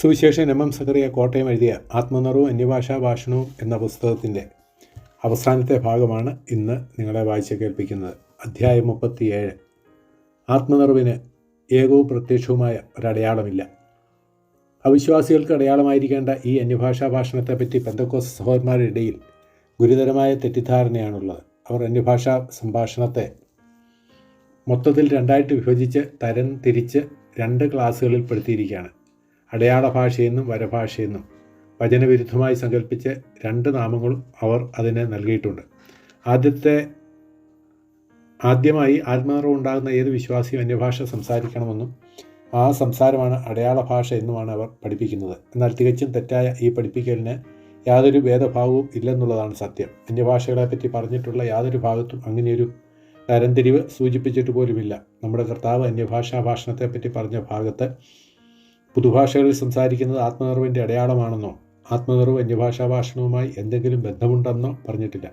സുവിശേഷൻ M M Zacharia Kottayam എഴുതിയ ആത്മനിറവും അന്യഭാഷാ ഭാഷണവും എന്ന പുസ്തകത്തിന്റെ അവസാനത്തെ ഭാഗമാണ് ഇന്ന് നിങ്ങളെ വായിച്ച് കേൾപ്പിക്കുന്നത്. അധ്യായം മുപ്പത്തിയേഴ്. ആത്മനിറവിന് ഏകവും പ്രത്യക്ഷവുമായ ഒരടയാളമില്ല. അവിശ്വാസികൾക്ക് അടയാളമായിരിക്കേണ്ട ഈ അന്യഭാഷാ ഭാഷണത്തെപ്പറ്റി പെന്തക്കോസ് സഹോദരന്മാരുടെ ഇടയിൽ ഗുരുതരമായ തെറ്റിദ്ധാരണയാണുള്ളത്. അവർ അന്യഭാഷാ സംഭാഷണത്തെ മൊത്തത്തിൽ രണ്ടായിട്ട് വിഭജിച്ച് തരം തിരിച്ച് രണ്ട് ക്ലാസ്സുകളിൽ പെടുത്തിയിരിക്കുകയാണ് അടയാള ഭാഷയെന്നും വരഭാഷയെന്നും വചനവിരുദ്ധമായി സങ്കല്പിച്ച് രണ്ട് നാമങ്ങളും അവർ അതിന് നൽകിയിട്ടുണ്ട്. ആദ്യത്തെ ആദ്യമായി ആത്മനിറവ് ഉണ്ടാകുന്ന ഏത് വിശ്വാസിയും അന്യഭാഷ സംസാരിക്കണമെന്നും ആ സംസാരമാണ് അടയാള ഭാഷ എന്നുമാണ് അവർ പഠിപ്പിക്കുന്നത്. എന്നാൽ തികച്ചും തെറ്റായ ഈ പഠിപ്പിക്കലിന് യാതൊരു ഭേദഭാവവും ഇല്ലെന്നുള്ളതാണ് സത്യം. അന്യഭാഷകളെപ്പറ്റി പറഞ്ഞിട്ടുള്ള യാതൊരു ഭാഗത്തും അങ്ങനെയൊരു തരംതിരിവ് സൂചിപ്പിച്ചിട്ട് പോലുമില്ല. നമ്മുടെ കർത്താവ് അന്യഭാഷാ ഭാഷണത്തെപ്പറ്റി പറഞ്ഞ ഭാഗത്ത് പുതുഭാഷകളിൽ സംസാരിക്കുന്നത് ആത്മനിർവിന്റെ അടയാളമാണെന്നോ ആത്മനിർവ് അന്യഭാഷാ ഭാഷണവുമായി എന്തെങ്കിലും ബന്ധമുണ്ടെന്നോ പറഞ്ഞിട്ടില്ല.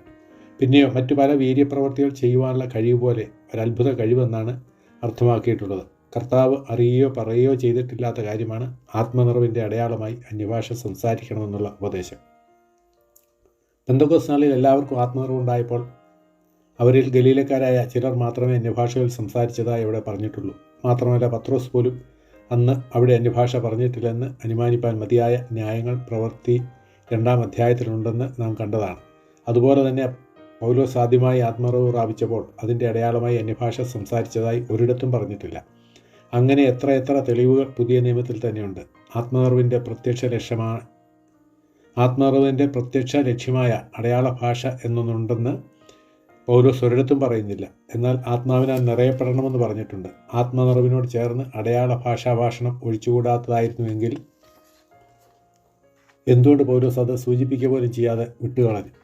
പിന്നെയോ മറ്റു പല വീര്യപ്രവർത്തികൾ ചെയ്യുവാനുള്ള കഴിവ് പോലെ ഒരത്ഭുത കഴിവെന്നാണ് അർത്ഥമാക്കിയിട്ടുള്ളത്. കർത്താവ് അറിയുകയോ പറയുകയോ ചെയ്തിട്ടില്ലാത്ത കാര്യമാണ് ആത്മനിറവിന്റെ അടയാളമായി അന്യഭാഷ സംസാരിക്കണമെന്നുള്ള ഉപദേശം. ബന്ധുക്കോസ്നാളിൽ എല്ലാവർക്കും ആത്മനിറവുണ്ടായപ്പോൾ അവരിൽ ഗലീലക്കാരായ ചിലർ മാത്രമേ അന്യഭാഷകൾ സംസാരിച്ചതായി ഇവിടെ പറഞ്ഞിട്ടുള്ളൂ. മാത്രമല്ല പത്രോസ് പോലും അന്ന് അവിടെ അന്യഭാഷ പറഞ്ഞിട്ടില്ലെന്ന് അനുമാനിപ്പാൻ മതിയായ ന്യായങ്ങൾ പ്രവൃത്തി രണ്ടാം അധ്യായത്തിലുണ്ടെന്ന് നാം കണ്ടതാണ്. അതുപോലെ തന്നെ പൗലോസ് ആദ്യമായി ആത്മറിവ് പ്രാപിച്ചപ്പോൾ അതിന്റെ അടയാളമായി അന്യഭാഷ സംസാരിച്ചതായി ഒരിടത്തും പറഞ്ഞിട്ടില്ല. അങ്ങനെ എത്ര എത്ര തെളിവുകൾ പുതിയ നിയമത്തിൽ തന്നെയുണ്ട്. ആത്മറിവിന്റെ പ്രത്യക്ഷ ലക്ഷ്യമാണ് ആത്മറിവിന്റെ പ്രത്യക്ഷ ലക്ഷ്യമായ അടയാള ഭാഷ എന്നൊന്നുണ്ടെന്ന് പൗലോസ് ഒരിടത്തും പറയുന്നില്ല. എന്നാൽ ആത്മാവിനാൽ നിറയപ്പെടണമെന്ന് പറഞ്ഞിട്ടുണ്ട്. ആത്മനിറവിനോട് ചേർന്ന് അടയാള ഭാഷാഭാഷണം ഒഴിച്ചുകൂടാത്തതായിരുന്നുവെങ്കിൽ എന്തുകൊണ്ട് പൗലോസ് അത് സൂചിപ്പിക്കുക പോലും ചെയ്യാതെ വിട്ടുകളഞ്ഞു?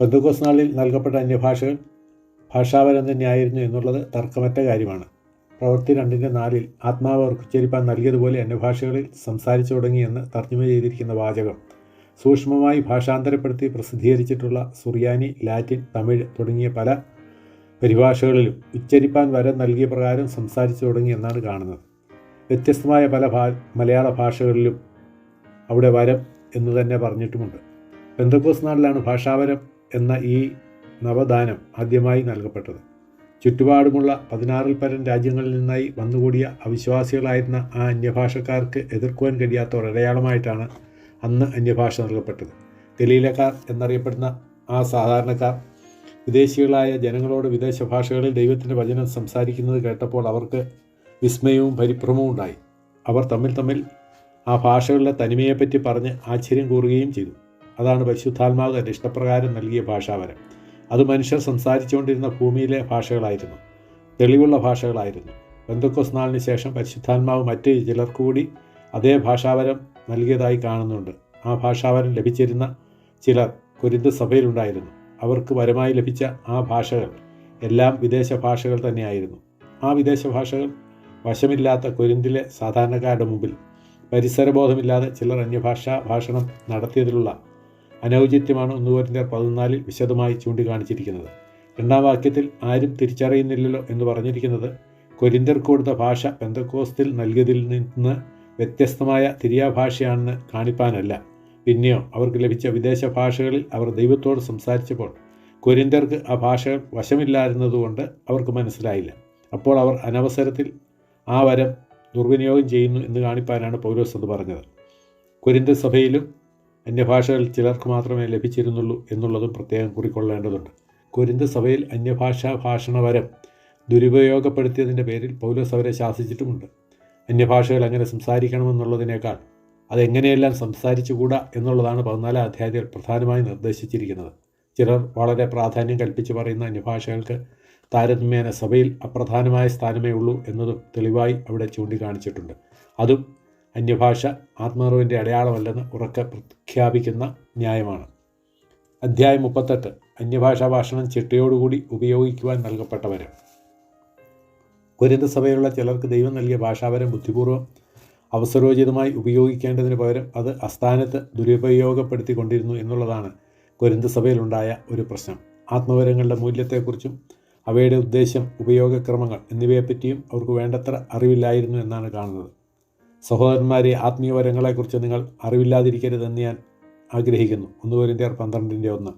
ബന്ധുക്കോസ് നാളിൽ നൽകപ്പെട്ട അന്യഭാഷകൾ ഭാഷാപരം തന്നെയായിരുന്നു എന്നുള്ളത് തർക്കമറ്റ കാര്യമാണ്. പ്രവൃത്തി രണ്ടിന്റെ നാലിൽ ആത്മാവ് അവർക്ക് ഉച്ചരിപ്പാൻ നൽകിയതുപോലെ അന്യഭാഷകളിൽ സംസാരിച്ചു തുടങ്ങിയെന്ന് തർജമ ചെയ്തിരിക്കുന്ന വാചകം സൂക്ഷ്മമായി ഭാഷാന്തരപ്പെടുത്തി പ്രസിദ്ധീകരിച്ചിട്ടുള്ള സുറിയാനി ലാറ്റിൻ തമിഴ് തുടങ്ങിയ പല പരിഭാഷകളിലും ഉച്ചരിപ്പാൻ വരം നൽകിയ പ്രകാരം സംസാരിച്ചു തുടങ്ങി എന്നാണ് കാണുന്നത്. വ്യത്യസ്തമായ പല ഭാ മലയാള ഭാഷകളിലും അവിടെ വരം എന്ന് തന്നെ പറഞ്ഞിട്ടുമുണ്ട്. ബന്ധക്കോസ് നാളിലാണ് ഭാഷാവരം എന്ന ഈ നവദാനം ആദ്യമായി നൽകപ്പെട്ടത്. ചുറ്റുപാടുമുള്ള പതിനാറിൽ പരം രാജ്യങ്ങളിൽ നിന്നായി വന്നുകൂടിയ അവിശ്വാസികളായിരുന്ന ആ അന്യഭാഷക്കാർക്ക് എതിർക്കുവാൻ കഴിയാത്ത ഒരടയാളമായിട്ടാണ് അന്ന് അന്യഭാഷ നൽകപ്പെട്ടത്. ഗലീലക്കാർ എന്നറിയപ്പെടുന്ന ആ സാധാരണക്കാർ വിദേശികളായ ജനങ്ങളോട് വിദേശ ഭാഷകളിൽ ദൈവത്തിന്റെ വചനം സംസാരിക്കുന്നത് കേട്ടപ്പോൾ അവർക്ക് വിസ്മയവും പരിഭ്രമവും ഉണ്ടായി. അവർ തമ്മിൽ തമ്മിൽ ആ ഭാഷകളുടെ തനിമയെപ്പറ്റി പറഞ്ഞ് ആശ്ചര്യം കൂറുകയും ചെയ്തു. അതാണ് പരിശുദ്ധാത്മാവ് തന്റെ ഇഷ്ടപ്രകാരം നൽകിയ ഭാഷാവരം. അത് മനുഷ്യർ സംസാരിച്ചുകൊണ്ടിരുന്ന ഭൂമിയിലെ ഭാഷകളായിരുന്നു. തെളിവുള്ള ഭാഷകളായിരുന്നു. ബന്ധുക്കോസ് നാളിന് ശേഷം പരിശുദ്ധാത്മാവ് മറ്റ് ചിലർക്കുകൂടി അതേ ഭാഷാവരം നൽകിയതായി കാണുന്നുണ്ട്. ആ ഭാഷാവരം ലഭിച്ചിരുന്ന ചിലർ കുരിന്ത സഭയിലുണ്ടായിരുന്നു. അവർക്ക് വരമായി ലഭിച്ച ആ ഭാഷകൾ എല്ലാം വിദേശ ഭാഷകൾ തന്നെയായിരുന്നു. ആ വിദേശ ഭാഷകൾ വശമില്ലാത്ത കുരിന്തിലെ സാധാരണക്കാരുടെ മുമ്പിൽ പരിസരബോധമില്ലാതെ ചിലർ അന്യഭാഷാ ഭാഷണം നടത്തിയതിലുള്ള അനൗചിത്യമാണ് ഒന്നുപോരിന്റെ പതിനാലിൽ വിശദമായി ചൂണ്ടിക്കാണിച്ചിരിക്കുന്നത്. രണ്ടാം വാക്യത്തിൽ ആരും തിരിച്ചറിയുന്നില്ലല്ലോ എന്ന് പറഞ്ഞിരിക്കുന്നത് കൊരിന്തർ കൊടുത്ത ഭാഷ പെന്തക്കോസ്തിൽ നൽകിയതിൽ നിന്ന് വ്യത്യസ്തമായ തിരിയാഭാഷയാണെന്ന് കാണിപ്പാനല്ല. പിന്നെയോ അവർക്ക് ലഭിച്ച വിദേശ ഭാഷകളിൽ അവർ ദൈവത്തോട് സംസാരിച്ചപ്പോൾ കൊരിന്തർക്ക് ആ ഭാഷകൾ വശമില്ലായിരുന്നതുകൊണ്ട് അവർക്ക് മനസ്സിലായില്ല. അപ്പോൾ അവർ അനവസരത്തിൽ ആ വരം ദുർവിനിയോഗം ചെയ്യുന്നു എന്ന് കാണിപ്പാനാണ് പൗലോസ് എന്ന് പറഞ്ഞത്. കൊരിന്ത സഭയിലും അന്യഭാഷകൾ ചിലർക്ക് മാത്രമേ ലഭിച്ചിരുന്നുള്ളൂ എന്നുള്ളതും പ്രത്യേകം കുറിക്കൊള്ളേണ്ടതുണ്ട്. കൊരിന്ത സഭയിൽ അന്യഭാഷാ ഭാഷണവരം ദുരുപയോഗപ്പെടുത്തിയതിന്റെ പേരിൽ പൗലോസ് അവരെ ശാസിച്ചിട്ടുമുണ്ട്. അന്യഭാഷകൾ എങ്ങനെ സംസാരിക്കണമെന്നുള്ളതിനേക്കാൾ അതെങ്ങനെയെല്ലാം സംസാരിച്ചുകൂടാ എന്നുള്ളതാണ് പതിനാലാം അധ്യായത്തിൽ പ്രധാനമായി നിർദ്ദേശിച്ചിരിക്കുന്നത്. ചിലർ വളരെ പ്രാധാന്യം കൽപ്പിച്ച് പറയുന്ന അന്യഭാഷകൾക്ക് താരതമ്യേന സഭയിൽ അപ്രധാനമായ സ്ഥാനമേ ഉള്ളൂ എന്നതും തെളിവായി അവിടെ ചൂണ്ടിക്കാണിച്ചിട്ടുണ്ട്. അതും അന്യഭാഷ ആത്മാർവിന്റെ അടയാളമല്ലെന്ന് ഉറക്കെ പ്രഖ്യാപിക്കുന്ന ന്യായമാണ്. അധ്യായം മുപ്പത്തെട്ട് അന്യഭാഷാ ഭാഷണം ചിട്ടയോടുകൂടി ഉപയോഗിക്കുവാൻ നൽകപ്പെട്ടവരും കുരിന്ത സഭയിലുള്ള ചിലർക്ക് ദൈവം നൽകിയ ഭാഷാപരം ബുദ്ധിപൂർവം അവസരോചിതമായി ഉപയോഗിക്കേണ്ടതിന് പകരം അത് അസ്ഥാനത്ത് ദുരുപയോഗപ്പെടുത്തിക്കൊണ്ടിരുന്നു എന്നുള്ളതാണ് കുരുന്ത സഭയിലുണ്ടായ ഒരു പ്രശ്നം. ആത്മവരങ്ങളുടെ മൂല്യത്തെക്കുറിച്ചും അവയുടെ ഉദ്ദേശം ഉപയോഗക്രമങ്ങൾ എന്നിവയെപ്പറ്റിയും അവർക്ക് വേണ്ടത്ര അറിവില്ലായിരുന്നു എന്നാണ് കാണുന്നത്. സഹോദരന്മാരെ ആത്മീയവരങ്ങളെക്കുറിച്ച് നിങ്ങൾ അറിവില്ലാതിരിക്കരുതെന്ന് ഞാൻ ആഗ്രഹിക്കുന്നു. ഒന്ന് കോരിന്ത്യർ പന്ത്രണ്ടിന്റെ ഒന്ന്.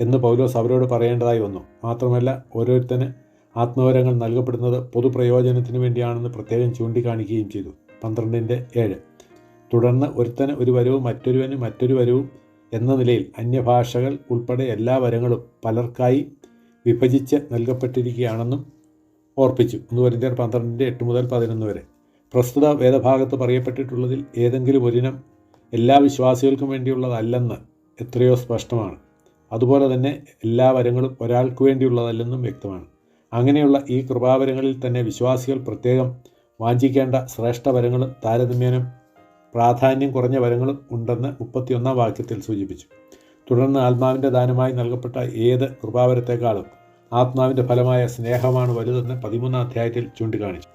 എന്ന് പൗലോസ് അവരോട് പറയേണ്ടതായി വന്നു. മാത്രമല്ല ഓരോരുത്തന് ആത്മവരങ്ങൾ നൽകപ്പെടുന്നത് പൊതുപ്രയോജനത്തിന് വേണ്ടിയാണെന്ന് പ്രത്യേകം ചൂണ്ടിക്കാണിക്കുകയും ചെയ്തു. പന്ത്രണ്ടിന്റെ ഏഴ്. തുടർന്ന് ഒരുത്തന് ഒരു വരവും മറ്റൊരുവന് മറ്റൊരു വരവും എന്ന നിലയിൽ അന്യഭാഷകൾ ഉൾപ്പെടെ എല്ലാ വരങ്ങളും പലർക്കായി വിഭജിച്ച് നൽകപ്പെട്ടിരിക്കുകയാണെന്നും ഓർപ്പിച്ചു. ഒന്ന് കോരിന്ത്യർ പന്ത്രണ്ടിന്റെ എട്ട് മുതൽ പതിനൊന്ന് വരെ. പ്രസ്തുത വേദഭാഗത്ത് പറയപ്പെട്ടിട്ടുള്ളതിൽ ഏതെങ്കിലും ഒരിനം എല്ലാ വിശ്വാസികൾക്കും വേണ്ടിയുള്ളതല്ലെന്ന് എത്രയോ സ്പഷ്ടമാണ്. അതുപോലെ തന്നെ എല്ലാ വരങ്ങളും ഒരാൾക്ക് വേണ്ടിയുള്ളതല്ലെന്നും വ്യക്തമാണ്. അങ്ങനെയുള്ള ഈ കൃപാവരങ്ങളിൽ തന്നെ വിശ്വാസികൾ പ്രത്യേകം വാഞ്ചിക്കേണ്ട ശ്രേഷ്ഠ വരങ്ങളും താരതമ്യേനം പ്രാധാന്യം കുറഞ്ഞ വരങ്ങളും ഉണ്ടെന്ന് മുപ്പത്തിയൊന്നാം വാക്യത്തിൽ സൂചിപ്പിച്ചു. തുടർന്ന് ആത്മാവിന്റെ ദാനമായി നൽകപ്പെട്ട ഏത് കൃപാവരത്തെക്കാളും ആത്മാവിന്റെ ഫലമായ സ്നേഹമാണ് വലുതെന്ന് പതിമൂന്നാം അധ്യായത്തിൽ ചൂണ്ടിക്കാണിച്ചു.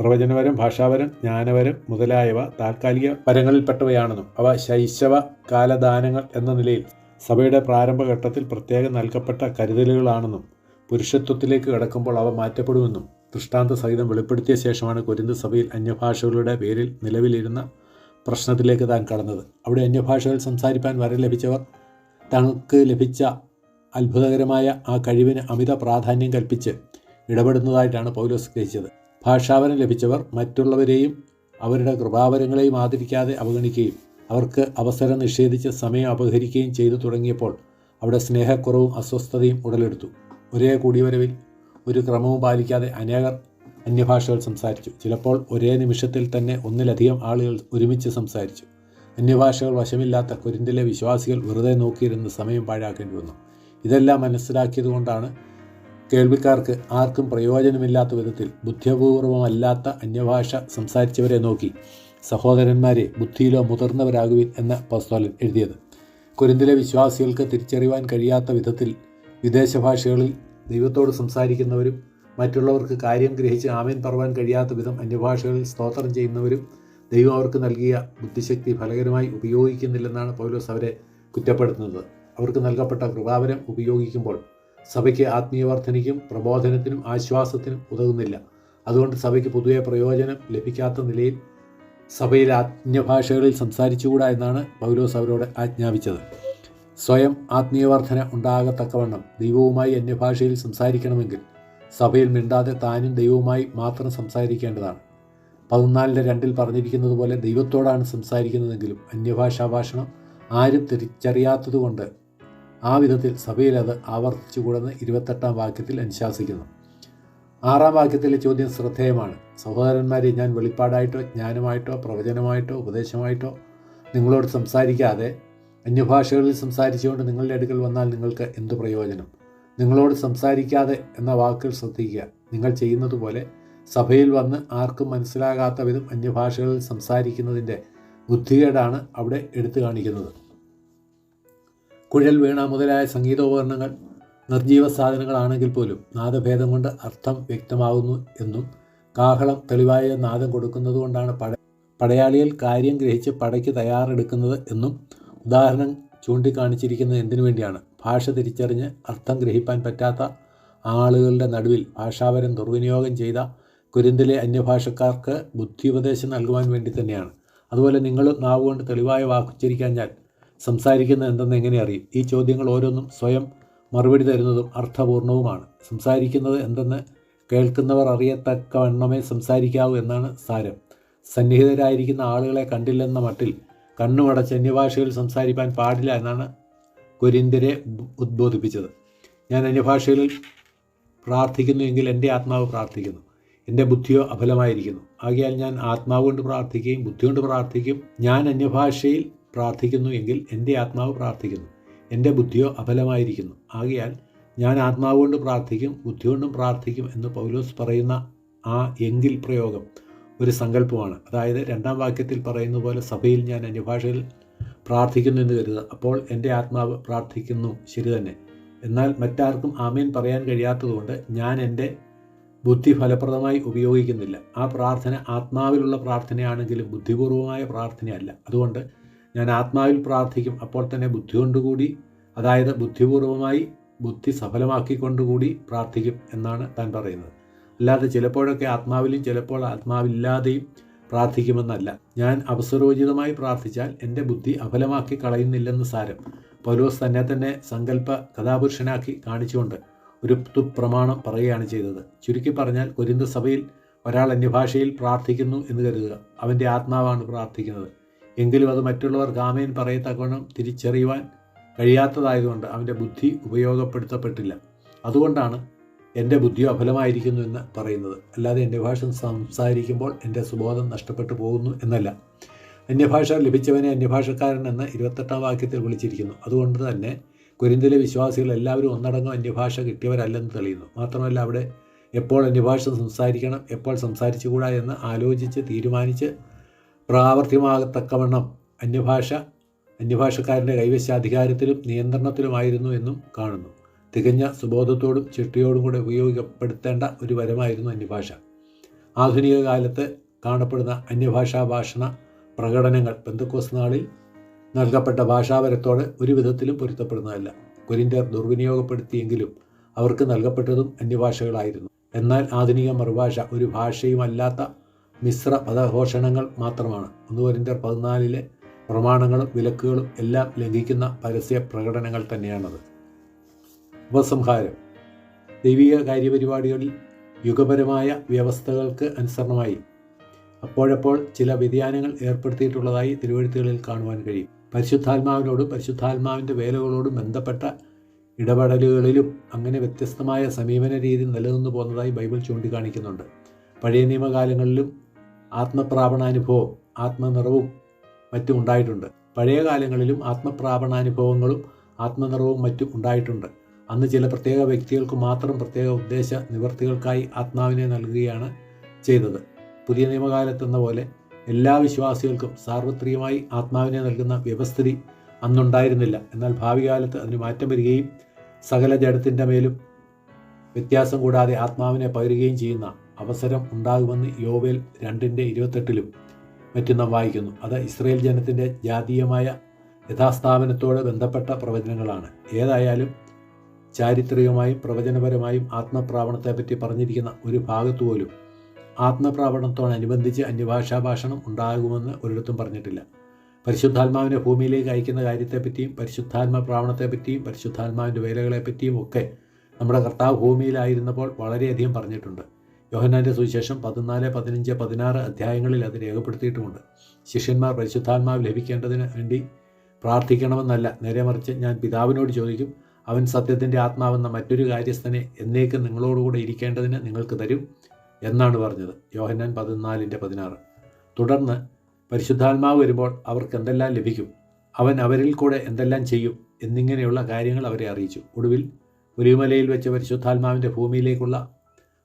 പ്രവചനവരം ഭാഷാവരം ജ്ഞാനവരം മുതലായവ താൽക്കാലിക വരങ്ങളിൽപ്പെട്ടവയാണെന്നും അവ ശൈശവ കാലദാനങ്ങൾ എന്ന നിലയിൽ സഭയുടെ പ്രാരംഭഘട്ടത്തിൽ പ്രത്യേകം നൽകപ്പെട്ട കരുതലുകളാണെന്നും പുരുഷത്വത്തിലേക്ക് കടക്കുമ്പോൾ അവ മാറ്റപ്പെടുമെന്നും ദൃഷ്ടാന്ത സഹിതം വെളിപ്പെടുത്തിയ ശേഷമാണ് കൊരിന്ത് സഭയിൽ അന്യഭാഷകളുടെ പേരിൽ നിലവിലിരുന്ന പ്രശ്നത്തിലേക്ക് താൻ കടന്നത്. അവിടെ അന്യഭാഷകൾ സംസാരിപ്പാൻ വരം ലഭിച്ചവർ തങ്ങൾക്ക് ലഭിച്ച അത്ഭുതകരമായ ആ കഴിവിന് അമിത പ്രാധാന്യം കൽപ്പിച്ച് ഇടപെടുന്നതായിട്ടാണ് പൗലോസ് ഗ്രഹിച്ചത്. ഭാഷാവരം ലഭിച്ചവർ മറ്റുള്ളവരെയും അവരുടെ കൃപാവരങ്ങളെയും ആദരിക്കാതെ അവഗണിക്കുകയും അവർക്ക് അവസരം നിഷേധിച്ച് സമയം അപഹരിക്കുകയും ചെയ്തു തുടങ്ങിയപ്പോൾ അവിടെ സ്നേഹക്കുറവും അസ്വസ്ഥതയും ഉടലെടുത്തു. ഒരേ കൂടിവരവിൽ ഒരു ക്രമവും പാലിക്കാതെ അനേകർ അന്യഭാഷകൾ സംസാരിച്ചു. ചിലപ്പോൾ ഒരേ നിമിഷത്തിൽ തന്നെ ഒന്നിലധികം ആളുകൾ ഒരുമിച്ച് സംസാരിച്ചു. അന്യഭാഷകൾ വശമില്ലാത്ത കുരിന്തിലെ വിശ്വാസികൾ വെറുതെ നോക്കിയിരുന്ന് സമയം പാഴാക്കേണ്ടി വന്നു. ഇതെല്ലാം മനസ്സിലാക്കിയതുകൊണ്ടാണ് കേൾവിക്കാർക്ക് ആർക്കും പ്രയോജനമില്ലാത്ത വിധത്തിൽ ബുദ്ധിപൂർവമല്ലാത്ത അന്യഭാഷ സംസാരിച്ചവരെ നോക്കി സഹോദരന്മാരെ ബുദ്ധിയിലോ മുതിർന്നവരാകുവിൻ എന്ന പസ്തോലൻ എഴുതിയത്. കുരിന്തിലെ വിശ്വാസികൾക്ക് തിരിച്ചറിയുവാൻ കഴിയാത്ത വിധത്തിൽ വിദേശ ഭാഷകളിൽ ദൈവത്തോട് സംസാരിക്കുന്നവരും മറ്റുള്ളവർക്ക് കാര്യം ഗ്രഹിച്ച് ആമേൻ പറവാൻ കഴിയാത്ത വിധം അന്യഭാഷകളിൽ സ്തോത്രം ചെയ്യുന്നവരും ദൈവം അവർക്ക് നൽകിയ ബുദ്ധിശക്തി ഫലകരമായി ഉപയോഗിക്കുന്നില്ലെന്നാണ് പൗലോസ് അവരെ കുറ്റപ്പെടുത്തുന്നത്. അവർക്ക് നൽകപ്പെട്ട കൃപാവരം ഉപയോഗിക്കുമ്പോൾ സഭയ്ക്ക് ആത്മീയവർദ്ധനയ്ക്കും പ്രബോധനത്തിനും ആശ്വാസത്തിനും ഉതകുന്നില്ല. അതുകൊണ്ട് സഭയ്ക്ക് പൊതുവെ പ്രയോജനം ലഭിക്കാത്ത നിലയിൽ സഭയിൽ അന്യഭാഷകളിൽ സംസാരിച്ചുകൂടാ എന്നാണ് പൗലോസ് അവരോട് ആജ്ഞാപിച്ചത്. സ്വയം ആത്മീയവർദ്ധന ഉണ്ടാകത്തക്കവണ്ണം ദൈവവുമായി അന്യഭാഷയിൽ സംസാരിക്കണമെങ്കിൽ സഭയിൽ മിണ്ടാതെ താനും ദൈവവുമായി മാത്രം സംസാരിക്കേണ്ടതാണ്. പതിനാലിന്റെ രണ്ടിൽ പറഞ്ഞിരിക്കുന്നത് പോലെ ദൈവത്തോടാണ് സംസാരിക്കുന്നതെങ്കിലും അന്യഭാഷാ ഭാഷണം ആരും തിരിച്ചറിയാത്തതുകൊണ്ട് ആ വിധത്തിൽ സഭയിൽ അത് ആവർത്തിച്ചുകൂടെന്ന് ഇരുപത്തെട്ടാം വാക്യത്തിൽ അനുശാസിക്കുന്നു. ആറാം വാക്യത്തിലെ ചോദ്യം ശ്രദ്ധേയമാണ്. സഹോദരന്മാരെ ഞാൻ വെളിപ്പാടായിട്ടോ ജ്ഞാനമായിട്ടോ പ്രവചനമായിട്ടോ ഉപദേശമായിട്ടോ നിങ്ങളോട് സംസാരിക്കാതെ അന്യഭാഷകളിൽ സംസാരിച്ചുകൊണ്ട് നിങ്ങളുടെ അടുക്കൽ വന്നാൽ നിങ്ങൾക്ക് എന്ത് പ്രയോജനം? നിങ്ങളോട് സംസാരിക്കാതെ എന്ന വാക്കുകൾ ശ്രദ്ധിക്കുക. നിങ്ങൾ ചെയ്യുന്നതുപോലെ സഭയിൽ വന്ന് ആർക്കും മനസ്സിലാകാത്ത വിധം അന്യഭാഷകളിൽ സംസാരിക്കുന്നതിന്റെ ബുദ്ധികേടാണ് അവിടെ എടുത്തു കാണിക്കുന്നത്. കുഴൽ വീണ മുതലായ സംഗീതോപകരണങ്ങൾ നിർജീവ സാധനങ്ങളാണെങ്കിൽ പോലും നാദഭേദം കൊണ്ട് അർത്ഥം വ്യക്തമാകുന്നു എന്നും കാഹളം തെളിവായ നാദം കൊടുക്കുന്നതുകൊണ്ടാണ് പട പടയാളികൾ കാര്യം ഗ്രഹിച്ച് പടയ്ക്ക് തയ്യാറെടുക്കുന്നത് എന്നും ഉദാഹരണം ചൂണ്ടിക്കാണിച്ചിരിക്കുന്നത് എന്തിനു വേണ്ടിയാണ്? ഭാഷ തിരിച്ചറിഞ്ഞ് അർത്ഥം ഗ്രഹിപ്പാൻ പറ്റാത്ത ആളുകളുടെ നടുവിൽ ഭാഷാപരം ദുർവിനിയോഗം ചെയ്ത കുരുന്തിലെ അന്യഭാഷക്കാർക്ക് ബുദ്ധിയുപദേശം നൽകുവാൻ വേണ്ടി തന്നെയാണ്. അതുപോലെ നിങ്ങളും നാവുകൊണ്ട് കൊണ്ട് തെളിവായ വാക്കുച്ചരിക്കാഞ്ഞാൽ സംസാരിക്കുന്നത് എന്തെന്ന് എങ്ങനെ അറിയും? ഈ ചോദ്യങ്ങൾ ഓരോന്നും സ്വയം മറുപടി തരുന്നതും അർത്ഥപൂർണവുമാണ്. സംസാരിക്കുന്നത് എന്തെന്ന് കേൾക്കുന്നവർ അറിയത്തക്കവണ്ണമേ സംസാരിക്കാവൂ എന്നാണ് സാരം. സന്നിഹിതരായിരിക്കുന്ന ആളുകളെ കണ്ടില്ലെന്ന മട്ടിൽ കണ്ണുമടച്ച് അന്യഭാഷയിൽ സംസാരിക്കാൻ പാടില്ല എന്നാണ് കുരിന്തിരെ ഉദ്ബോധിപ്പിച്ചത്. ഞാൻ അന്യഭാഷയിൽ പ്രാർത്ഥിക്കുന്നു എങ്കിൽ എന്റെ ആത്മാവ് പ്രാർത്ഥിക്കുന്നു. എന്റെ ബുദ്ധിയോ അഫലമായിരിക്കുന്നു. ആകയാൽ ഞാൻ ആത്മാവ് കൊണ്ട് പ്രാർത്ഥിക്കുകയും ബുദ്ധി കൊണ്ട് പ്രാർത്ഥിക്കും ഞാൻ അന്യഭാഷയിൽ പ്രാർത്ഥിക്കുന്നു എങ്കിൽ എന്റെ ആത്മാവ് പ്രാർത്ഥിക്കുന്നു. എന്റെ ബുദ്ധിയോ അഫലമായിരിക്കുന്നു. ആകയാൽ ഞാൻ ആത്മാവ് കൊണ്ട് പ്രാർത്ഥിക്കും ബുദ്ധി കൊണ്ടും പ്രാർത്ഥിക്കും എന്ന് പൗലോസ് പറയുന്ന ആ എങ്കിൽ പ്രയോഗം. ഒരു സങ്കല്പമാണ്. അതായത് രണ്ടാം വാക്യത്തിൽ പറയുന്ന പോലെ സഭയിൽ ഞാൻ അന്യഭാഷയിൽ പ്രാർത്ഥിക്കുന്നു എന്ന് കരുതുക. അപ്പോൾ എന്റെ ആത്മാവ് പ്രാർത്ഥിക്കുന്നു. ശരി തന്നെ. എന്നാൽ മറ്റാർക്കും ആമേൻ പറയാൻ കഴിയാത്തതുകൊണ്ട് ഞാൻ എന്റെ ബുദ്ധി ഫലപ്രദമായി ഉപയോഗിക്കുന്നില്ല. ആ പ്രാർത്ഥന ആത്മാവിലുള്ള പ്രാർത്ഥനയാണെങ്കിലും ബുദ്ധിപൂർവമായ പ്രാർത്ഥനയല്ല. അതുകൊണ്ട് ഞാൻ ആത്മാവിൽ പ്രാർത്ഥിക്കും. അപ്പോൾ തന്നെ ബുദ്ധി കൊണ്ടുകൂടി അതായത് ബുദ്ധിപൂർവമായി ബുദ്ധി സഫലമാക്കിക്കൊണ്ടുകൂടി പ്രാർത്ഥിക്കും എന്നാണ് താൻ പറയുന്നത്. അല്ലാതെ ചിലപ്പോഴൊക്കെ ആത്മാവിലും ചിലപ്പോൾ ആത്മാവില്ലാതെയും പ്രാർത്ഥിക്കുമെന്നല്ല. ഞാൻ അവസരോചിതമായി പ്രാർത്ഥിച്ചാൽ എന്റെ ബുദ്ധി അഫലമാക്കി കളയുന്നില്ലെന്ന് സാരം. പൗലോസ് തന്നെ തന്നെ സങ്കല്പ കഥാപുരുഷനാക്കി കാണിച്ചുകൊണ്ട് ഒരു തുപ്രമാണം പറയുകയാണ് ചെയ്തത്. ചുരുക്കി പറഞ്ഞാൽ കൊരിന്ത സഭയിൽ ഒരാൾ അന്യഭാഷയിൽ പ്രാർത്ഥിക്കുന്നു എന്ന് കരുതുക. അവന്റെ ആത്മാവാണ് പ്രാർത്ഥിക്കുന്നത്. എങ്കിലും അത് മറ്റുള്ളവർ കാമേൻ പറയത്തക്കവണ്ണം തിരിച്ചറിയുവാൻ കഴിയാത്തതായതുകൊണ്ട് അവന്റെ ബുദ്ധി ഉപയോഗപ്പെടുത്തപ്പെട്ടില്ല. അതുകൊണ്ടാണ് എന്റെ ബുദ്ധി അഫലമായിരിക്കുന്നു എന്ന് പറയുന്നത്. അല്ലാതെ എന്റെ ഭാഷ സംസാരിക്കുമ്പോൾ എന്റെ സുബോധം നഷ്ടപ്പെട്ടു പോകുന്നു എന്നല്ല. അന്യഭാഷ ലഭിച്ചവനെ അന്യഭാഷക്കാരൻ എന്ന് ഇരുപത്തെട്ടാം വാക്യത്തിൽ വിളിച്ചിരിക്കുന്നു. അതുകൊണ്ട് തന്നെ കുരിന്തിലെ വിശ്വാസികൾ എല്ലാവരും ഒന്നടങ്കം അന്യഭാഷ കിട്ടിയവരല്ലെന്ന് തെളിയുന്നു. മാത്രമല്ല അവിടെ എപ്പോൾ അന്യഭാഷ സംസാരിക്കണം എപ്പോൾ സംസാരിച്ചുകൂടാ എന്ന് ആലോചിച്ച് തീരുമാനിച്ച് പ്രാവർത്തികമാകത്തക്കവണ്ണം അന്യഭാഷ അന്യഭാഷക്കാരന്റെ കൈവശാധികാരത്തിലും നിയന്ത്രണത്തിലുമായിരുന്നു എന്നും കാണുന്നു. തികഞ്ഞ സുബോധത്തോടും ചിട്ടയോടും കൂടെ ഉപയോഗപ്പെടുത്തേണ്ട ഒരു വരമായിരുന്നു അന്യഭാഷ. ആധുനിക കാലത്ത് കാണപ്പെടുന്ന അന്യഭാഷാ ഭാഷണ പ്രകടനങ്ങൾ ബന്ധുക്കോസ് നാളിൽ നൽകപ്പെട്ട ഭാഷാപരത്തോട് ഒരു വിധത്തിലും പൊരുത്തപ്പെടുന്നതല്ല. കുരിന്റെ ദുർവിനിയോഗപ്പെടുത്തിയെങ്കിലും അവർക്ക് നൽകപ്പെട്ടതും അന്യഭാഷകളായിരുന്നു. എന്നാൽ ആധുനിക മറുഭാഷ ഒരു ഭാഷയുമല്ലാത്ത മിശ്ര പദഘോഷണങ്ങൾ മാത്രമാണ്. ഒന്ന് കൊരിന്റർ പതിനാലിലെ പ്രമാണങ്ങളും വിലക്കുകളും എല്ലാം ലംഘിക്കുന്ന പരസ്യ പ്രകടനങ്ങൾ തന്നെയാണത്. ഉപസംഹാരം. ദൈവിക കാര്യപരിപാടികളിൽ യുഗപരമായ വ്യവസ്ഥകൾക്ക് അനുസരണമായി അപ്പോഴപ്പോൾ ചില വ്യതിയാനങ്ങൾ ഏർപ്പെടുത്തിയിട്ടുള്ളതായി തിരുവഴുത്തുകളിൽ കാണുവാൻ കഴിയും. പരിശുദ്ധാത്മാവിനോടും പരിശുദ്ധാത്മാവിന്റെ വേലകളോടും ബന്ധപ്പെട്ട ഇടപെടലുകളിലും അങ്ങനെ വ്യത്യസ്തമായ സമീപന രീതി നിലനിന്നു പോകുന്നതായി ബൈബിൾ ചൂണ്ടിക്കാണിക്കുന്നുണ്ട്. പഴയ നിയമകാലങ്ങളിലും ആത്മപ്രാപണാനുഭവം ആത്മനിറവും മറ്റും ഉണ്ടായിട്ടുണ്ട്. പഴയ കാലങ്ങളിലും ആത്മപ്രാപണാനുഭവങ്ങളും ആത്മനിറവും മറ്റും ഉണ്ടായിട്ടുണ്ട്. അന്ന് ചില പ്രത്യേക വ്യക്തികൾക്ക് മാത്രം പ്രത്യേക ഉദ്ദേശ നിവർത്തികൾക്കായി ആത്മാവിനെ നൽകുകയാണ് ചെയ്തത്. പുതിയ നിയമകാലത്തെന്ന പോലെ എല്ലാ വിശ്വാസികൾക്കും സാർവത്രികമായി ആത്മാവിനെ നൽകുന്ന വ്യവസ്ഥിതി അന്നുണ്ടായിരുന്നില്ല. എന്നാൽ ഭാവി കാലത്ത് അതിന് മാറ്റം വരികയും സകല ജഡത്തിന്റെ മേലും വ്യത്യാസം കൂടാതെ ആത്മാവിനെ പകരുകയും ചെയ്യുന്ന അവസരം ഉണ്ടാകുമെന്ന് യോവേൽ രണ്ടിന്റെ ഇരുപത്തെട്ടിലും മറ്റും നാം വായിക്കുന്നു. അത് ഇസ്രയേൽ ജനത്തിന്റെ ജാതീയമായ യഥാസ്ഥാപനത്തോട് ബന്ധപ്പെട്ട പ്രവചനങ്ങളാണ്. ഏതായാലും ചാരിത്രികമായും പ്രവചനപരമായും ആത്മപ്രാവണത്തെപ്പറ്റി പറഞ്ഞിരിക്കുന്ന ഒരു ഭാഗത്തു പോലും ആത്മപ്രാവണത്തോടനുബന്ധിച്ച് അന്യഭാഷാ ഭാഷണം ഉണ്ടാകുമെന്ന് ഒരിടത്തും പറഞ്ഞിട്ടില്ല. പരിശുദ്ധാത്മാവിനെ ഭൂമിയിലേക്ക് അയക്കുന്ന കാര്യത്തെപ്പറ്റിയും പരിശുദ്ധാത്മ പ്രാവണത്തെപ്പറ്റിയും പരിശുദ്ധാത്മാവിന്റെ വേലകളെപ്പറ്റിയും ഒക്കെ നമ്മുടെ കർത്താവ് ഭൂമിയിലായിരുന്നപ്പോൾ വളരെയധികം പറഞ്ഞിട്ടുണ്ട്. യോഹന്നാന്റെ സുവിശേഷം പതിനാല് പതിനഞ്ച് പതിനാറ് അധ്യായങ്ങളിൽ അത് രേഖപ്പെടുത്തിയിട്ടുമുണ്ട്. ശിഷ്യന്മാർ പരിശുദ്ധാത്മാവ് ലഭിക്കേണ്ടതിന് വേണ്ടി പ്രാർത്ഥിക്കണമെന്നല്ല നേരെ മറിച്ച് ഞാൻ പിതാവിനോട് ചോദിക്കും അവൻ സത്യത്തിന്റെ ആത്മാവെന്ന മറ്റൊരു കാര്യസ്ഥനെ എന്നേക്കും നിങ്ങളോടുകൂടെ ഇരിക്കേണ്ടതിന് നിങ്ങൾക്ക് തരും എന്നാണ് പറഞ്ഞത് യോഹന്നാൻ പതിനാലിന്റെ പതിനാറ്. തുടർന്ന് പരിശുദ്ധാത്മാവ് വരുമ്പോൾ അവർക്ക് എന്തെല്ലാം ലഭിക്കും? അവൻ അവരിൽ കൂടെ എന്തെല്ലാം ചെയ്യും? എന്നിങ്ങനെയുള്ള കാര്യങ്ങൾ അവരെ അറിയിച്ചു. ഒടുവിൽ ഒലിമലയിൽ വെച്ച പരിശുദ്ധാത്മാവിന്റെ ഭൂമിയിലേക്കുള്ള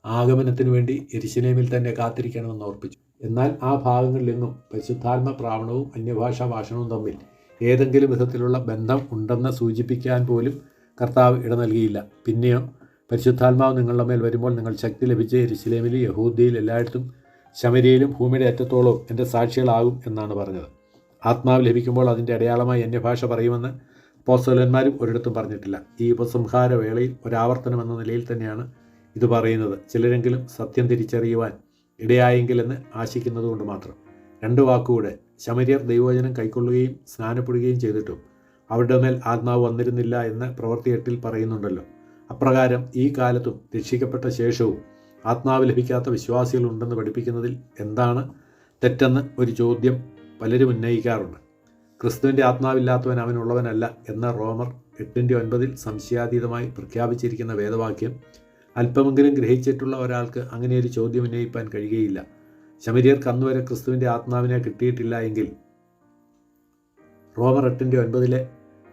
ആഗമനത്തിനു വേണ്ടി എരിശിലേമിൽ തന്നെ കാത്തിരിക്കണമെന്ന് ഓർപ്പിച്ചു. എന്നാൽ ആ ഭാഗങ്ങളിൽ നിന്നും പരിശുദ്ധാത്മ പ്രാവണവും അന്യഭാഷാ ഭാഷണവും തമ്മിൽ ഏതെങ്കിലും വിധത്തിലുള്ള ബന്ധം ഉണ്ടെന്ന് സൂചിപ്പിക്കാൻ പോലും കർത്താവ് ഇട നൽകിയില്ല. പിന്നെയോ പരിശുദ്ധാത്മാവ് നിങ്ങളുടെ മേൽ വരുമ്പോൾ നിങ്ങൾ ശക്തി ലഭിച്ച് എരിശിലേമിലും യഹൂദിയിൽ എല്ലായിടത്തും ശമരിയിലും ഭൂമിയുടെ അറ്റത്തോളവും എന്റെ സാക്ഷികളാകും എന്നാണ് പറഞ്ഞത്. ആത്മാവ് ലഭിക്കുമ്പോൾ അതിന്റെ അടയാളമായി ഭാഷ പറയുമെന്ന് പോസ്തോലന്മാരും ഒരിടത്തും പറഞ്ഞിട്ടില്ല. ഈ ഉപസംഹാര വേളയിൽ ഒരാവർത്തനം എന്ന നിലയിൽ തന്നെയാണ് ഇത് പറയുന്നത്. ചിലരെങ്കിലും സത്യം തിരിച്ചറിയുവാൻ ഇടയായെങ്കിലെന്ന് ആശിക്കുന്നതുകൊണ്ട് മാത്രം. രണ്ട് വാക്കുകൂടെ ശമരിയർ ദൈവവചനം കൈക്കൊള്ളുകയും സ്നാനപ്പെടുകയും ചെയ്തിട്ടും അവരുടെ മേൽ ആത്മാവ് വന്നിരുന്നില്ല എന്ന് പ്രവൃത്തി എട്ടിൽ പറയുന്നുണ്ടല്ലോ. അപ്രകാരം ഈ കാലത്തും രക്ഷിക്കപ്പെട്ട ശേഷവും ആത്മാവ് ലഭിക്കാത്ത വിശ്വാസികൾ ഉണ്ടെന്ന് പഠിപ്പിക്കുന്നതിൽ എന്താണ് തെറ്റെന്ന് ഒരു ചോദ്യം പലരും ഉന്നയിക്കാറുണ്ട്. ക്രിസ്തുവിന്റെ ആത്മാവില്ലാത്തവൻ അവനുള്ളവനല്ല എന്ന റോമർ എട്ടിന്റെ ഒൻപതിൽ സംശയാതീതമായി പ്രഖ്യാപിച്ചിരിക്കുന്ന വേദവാക്യം അല്പമെങ്കിലും ഗ്രഹിച്ചിട്ടുള്ള ഒരാൾക്ക് അങ്ങനെ ഒരു ചോദ്യം ഉന്നയിപ്പാൻ കഴിയുകയില്ല. ശമരിയർക്ക് അന്നുവരെ ക്രിസ്തുവിന്റെ ആത്മാവിനെ കിട്ടിയിട്ടില്ല എങ്കിൽ റോമർ എട്ടിന്റെ ഒൻപതിലെ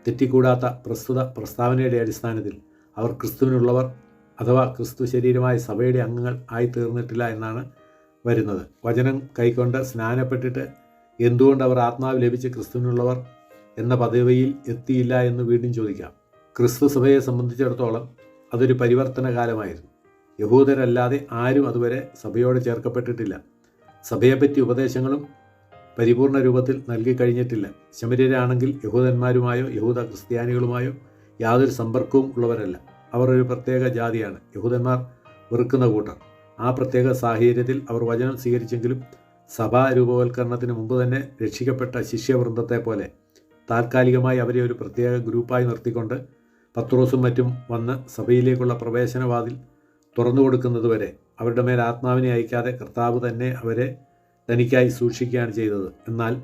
തെറ്റിക്കൂടാത്ത പ്രസ്തുത പ്രസ്താവനയുടെ അടിസ്ഥാനത്തിൽ അവർ ക്രിസ്തുവിനുള്ളവർ അഥവാ ക്രിസ്തു ശരീരമായ സഭയുടെ അംഗങ്ങൾ ആയി തീർന്നിട്ടില്ല എന്നാണ് വരുന്നത്. വചനം കൈക്കൊണ്ട് സ്നാനപ്പെട്ടിട്ട് എന്തുകൊണ്ട് അവർ ആത്മാവ് ലഭിച്ച് ക്രിസ്തുവിനുള്ളവർ എന്ന പദവിയിൽ എത്തിയില്ല എന്ന് വീണ്ടും ചോദിക്കാം. ക്രിസ്തു സഭയെ സംബന്ധിച്ചിടത്തോളം അതൊരു പരിവർത്തന കാലമായിരുന്നു. യഹൂദരല്ലാതെ ആരും അതുവരെ സഭയോട് ചേർക്കപ്പെട്ടിട്ടില്ല. സഭയെപ്പറ്റി ഉപദേശങ്ങളും പരിപൂർണ രൂപത്തിൽ നൽകി കഴിഞ്ഞിട്ടില്ല. ശമര്യരാണെങ്കിൽ യഹൂദന്മാരുമായോ യഹൂദ ക്രിസ്ത്യാനികളുമായോ യാതൊരു സമ്പർക്കവും ഉള്ളവരല്ല. അവർ ഒരു പ്രത്യേക ജാതിയാണ്. യഹൂദന്മാർ വെറുക്കുന്ന കൂട്ടർ. ആ പ്രത്യേക സാഹചര്യത്തിൽ അവർ വചനം സ്വീകരിച്ചെങ്കിലും സഭാ രൂപവൽക്കരണത്തിന് മുമ്പ് തന്നെ രക്ഷിക്കപ്പെട്ട ശിഷ്യവൃന്ദത്തെ പോലെ താൽക്കാലികമായി അവരെ ഒരു പ്രത്യേക ഗ്രൂപ്പായി നിർത്തിക്കൊണ്ട് പത്രോസും മറ്റും വന്ന് സഭയിലേക്കുള്ള പ്രവേശനവാതിൽ തുറന്നു കൊടുക്കുന്നതുവരെ അവരുടെ മേൽ ആത്മാവിനെ അയക്കാതെ കർത്താവ് തന്നെ അവരെ തനിക്കായി സൂക്ഷിക്കുകയാണ് ചെയ്തത്. എന്നാൽ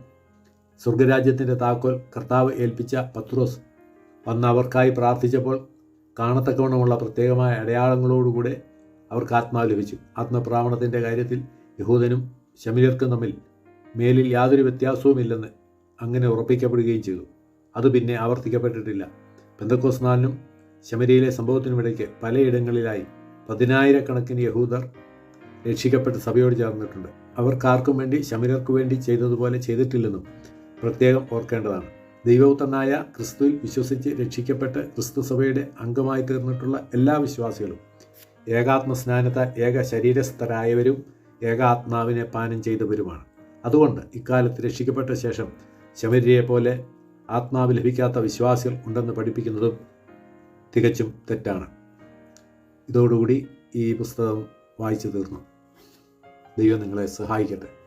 സ്വർഗരാജ്യത്തിന്റെ താക്കോൽ കർത്താവ് ഏൽപ്പിച്ച പത്രോസ് വന്ന് അവർക്കായി പ്രാർത്ഥിച്ചപ്പോൾ കാണത്തക്കവണ്ണമുള്ള പ്രത്യേകമായ അടയാളങ്ങളോടുകൂടെ അവർക്ക് ആത്മാവ് ലഭിച്ചു. ആത്മപ്രാവണത്തിന്റെ കാര്യത്തിൽ യഹൂദനും ശമിലർക്കും തമ്മിൽ മേലിൽ യാതൊരു വ്യത്യാസവുമില്ലെന്ന് അങ്ങനെ ഉറപ്പിക്കപ്പെടുകയും ചെയ്തു. അത് പിന്നെ ആവർത്തിക്കപ്പെട്ടിട്ടില്ല. പെന്തക്കോസ് നാലിനും ശമരിയിലെ സംഭവത്തിനുമിടയ്ക്ക് പലയിടങ്ങളിലായി പതിനായിരക്കണക്കിന് യഹൂദർ രക്ഷിക്കപ്പെട്ട് സഭയോട് ചേർന്നിട്ടുണ്ട്. അവർക്കാർക്കും വേണ്ടി ശമരർക്കു വേണ്ടി ചെയ്തതുപോലെ ചെയ്തിട്ടില്ലെന്നും പ്രത്യേകം ഓർക്കേണ്ടതാണ്. ദൈവപുത്രനായ ക്രിസ്തുവിൽ വിശ്വസിച്ച് രക്ഷിക്കപ്പെട്ട് ക്രിസ്തു സഭയുടെ അംഗമായി തീർന്നിട്ടുള്ള എല്ലാ വിശ്വാസികളും ഏകാത്മ സ്നാനത്താൽ ഏക ശരീരസ്ഥരായവരും ഏകാത്മാവിനെ പാനം ചെയ്തവരുമാണ്. അതുകൊണ്ട് ഇക്കാലത്ത് രക്ഷിക്കപ്പെട്ട ശേഷം ശമരിയെ പോലെ ആത്മാവ് ലഭിക്കാത്ത വിശ്വാസികൾ ഉണ്ടെന്ന് പഠിപ്പിക്കുന്നതും തികച്ചും തെറ്റാണ്. ഇതോടുകൂടി ഈ പുസ്തകം വായിച്ചു തീർന്നു. ദൈവം നിങ്ങളെ സഹായിക്കട്ടെ.